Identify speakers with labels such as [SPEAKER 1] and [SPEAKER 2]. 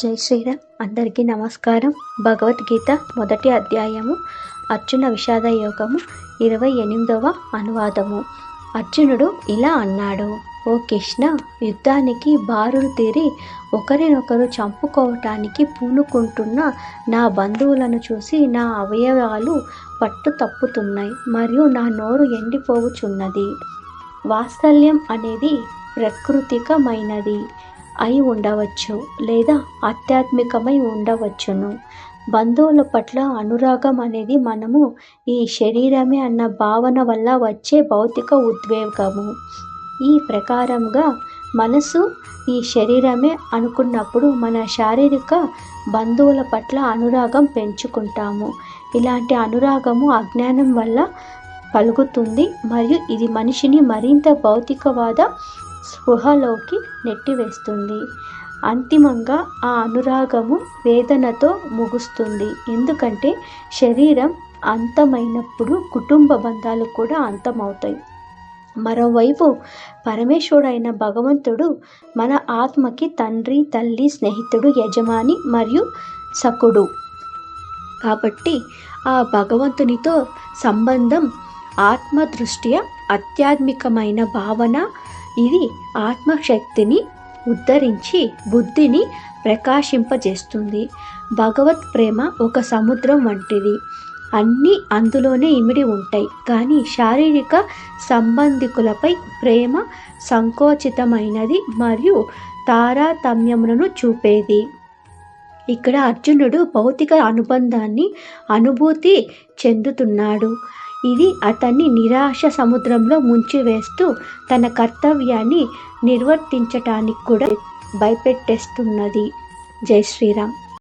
[SPEAKER 1] జై శ్రీరామ్. అందరికీ నమస్కారం. భగవద్గీత మొదటి అధ్యాయము అర్జున విషాద యోగము ఇరవై ఎనిమిదవ అనువాదము. అర్జునుడు ఇలా అన్నాడు ఓ కృష్ణ యుద్ధానికి బారులు తీరి ఒకరినొకరు చంపుకోవటానికి పూనుకుంటున్న నా బంధువులను చూసి నా అవయవాలు పట్టు తప్పుతున్నాయి మరియు నా నోరు ఎండిపోవుచున్నది. వాత్సల్యం అనేది ప్రకృతికమైనది. అయి ఉండవచ్చు లేదా ఆధ్యాత్మికమై ఉండవచ్చును. బంధువుల పట్ల అనురాగం అనేది మనము ఈ శరీరమే అన్న భావన వల్ల వచ్చే భౌతిక ఉద్వేగము. ఈ ప్రకారంగా మనసు ఈ శరీరమే అనుకున్నప్పుడు మన శారీరక బంధువుల పట్ల అనురాగం పెంచుకుంటాము. ఇలాంటి అనురాగము అజ్ఞానం వల్ల కలుగుతుంది మరియు ఇది మనిషిని మరింత భౌతికవాద స్పృహలోకి నెట్టివేస్తుంది. అంతిమంగా ఆ అనురాగము వేదనతో ముగుస్తుంది. ఎందుకంటే శరీరం అంతమైనప్పుడు కుటుంబ బంధాలు కూడా అంతమవుతాయి. మరోవైపు పరమేశ్వరుడైన భగవంతుడు మన ఆత్మకి తండ్రి తల్లి స్నేహితుడు యజమాని మరియు సకుడు. కాబట్టి ఆ భగవంతునితో సంబంధం ఆత్మదృష్ట్యా ఆధ్యాత్మికమైన భావన ఇది ఆత్మశక్తిని ఉద్ధరించి బుద్ధిని ప్రకాశింపజేస్తుంది. భగవత్ ప్రేమ ఒక సముద్రం వంటిది. అన్నీ అందులోనే ఇమిడి ఉంటాయి. కానీ శారీరక సంబంధికులపై ప్రేమ సంకోచితమైనది మరియు తారతమ్యములను చూపేది. ఇక్కడ అర్జునుడు భౌతిక అనుబంధాన్ని అనుభూతి చెందుతున్నాడు. ఇది అతన్ని నిరాశ సముద్రంలో ముంచివేస్తూ తన కర్తవ్యాన్ని నిర్వర్తించటానికి కూడా భయపెట్టేస్తున్నది. జై శ్రీరామ్.